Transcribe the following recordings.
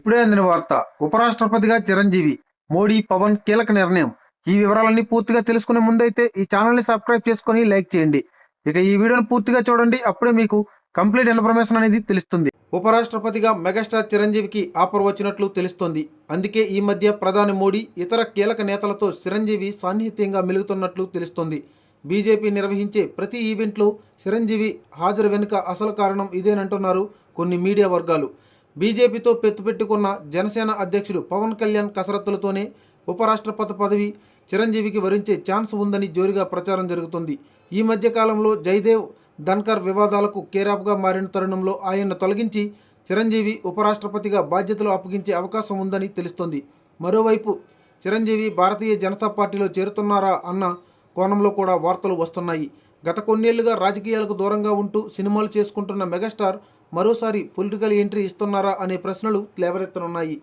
ఇప్పుడే అందిన వార్త. ఉపరాష్ట్రపతిగా చిరంజీవి మోడీ పవన్ కీలక నిర్ణయం. ఈ వివరాలన్నీ పూర్తిగా తెలుసుకునే ముందైతే ఈ ఛానల్ని సబ్స్క్రైబ్ చేసుకుని లైక్ చేయండి. ఇక ఈ వీడియోను పూర్తిగా చూడండి. అప్పుడే మీకు కంప్లీట్ ఇన్ఫర్మేషన్ అనేది తెలుస్తుంది. ఉపరాష్ట్రపతిగా మెగాస్టార్ చిరంజీవికి ఆఫర్ వచ్చినట్లు తెలుస్తోంది. అందుకే ఈ మధ్య ప్రధాని మోడీ ఇతర కీలక నేతలతో చిరంజీవి సాన్నిహిత్యంగా మెలుగుతున్నట్లు తెలుస్తోంది. బీజేపీ నిర్వహించే ప్రతి ఈవెంట్లో చిరంజీవి హాజరు వెనుక అసలు కారణం ఇదేనంటున్నారు కొన్ని మీడియా వర్గాలు. బీజేపీతో పెట్టుకున్న జనసేన అధ్యక్షుడు పవన్ కళ్యాణ్ కసరత్తులతోనే ఉపరాష్ట్రపతి పదవి చిరంజీవికి వరించే ఛాన్స్ ఉందని జోరుగా ప్రచారం జరుగుతుంది. ఈ మధ్య కాలంలో జయదేవ్ ధన్కర్ వివాదాలకు కేరాప్గా మారిన తరుణంలో ఆయన్ను తొలగించి చిరంజీవి ఉపరాష్ట్రపతిగా బాధ్యతలు అప్పగించే అవకాశం ఉందని తెలుస్తోంది. మరోవైపు చిరంజీవి భారతీయ జనతా పార్టీలో చేరుతున్నారా అన్న కోణంలో కూడా వార్తలు వస్తున్నాయి. గత కొన్నేళ్ళుగా రాజకీయాలకు దూరంగా ఉంటూ సినిమాలు చేసుకుంటున్న మెగాస్టార్ మరోసారి పొలిటికల్ ఎంట్రీ ఇస్తున్నారా అనే ప్రశ్నలు లేవరెత్తనున్నాయి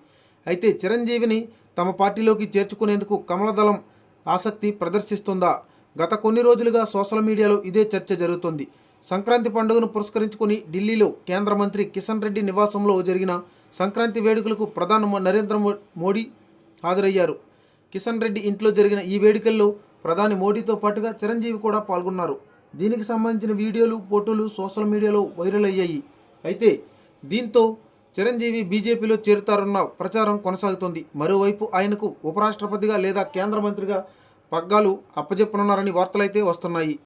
అయితే చిరంజీవిని తమ పార్టీలోకి చేర్చుకునేందుకు కమలదళం ఆసక్తి ప్రదర్శిస్తుందా? గత కొన్ని రోజులుగా సోషల్ మీడియాలో ఇదే చర్చ జరుగుతోంది. సంక్రాంతి పండుగను పురస్కరించుకుని ఢిల్లీలో కేంద్ర మంత్రి కిషన్ రెడ్డి నివాసంలో జరిగిన సంక్రాంతి వేడుకలకు ప్రధాని నరేంద్ర మోడీ హాజరయ్యారు. కిషన్ రెడ్డి ఇంట్లో జరిగిన ఈ వేడుకల్లో ప్రధాని మోడీతో పాటుగా చిరంజీవి కూడా పాల్గొన్నారు. దీనికి సంబంధించిన వీడియోలు ఫోటోలు సోషల్ మీడియాలో వైరల్ అయ్యాయి. అయితే దీంతో చిరంజీవి బీజేపీలో చేరుతారన్న ప్రచారం కొనసాగుతోంది. మరోవైపు ఆయనకు ఉపరాష్ట్రపతిగా లేదా కేంద్ర మంత్రిగా పగ్గాలు అప్పజెప్పనున్నారని వార్తలైతే వస్తున్నాయి.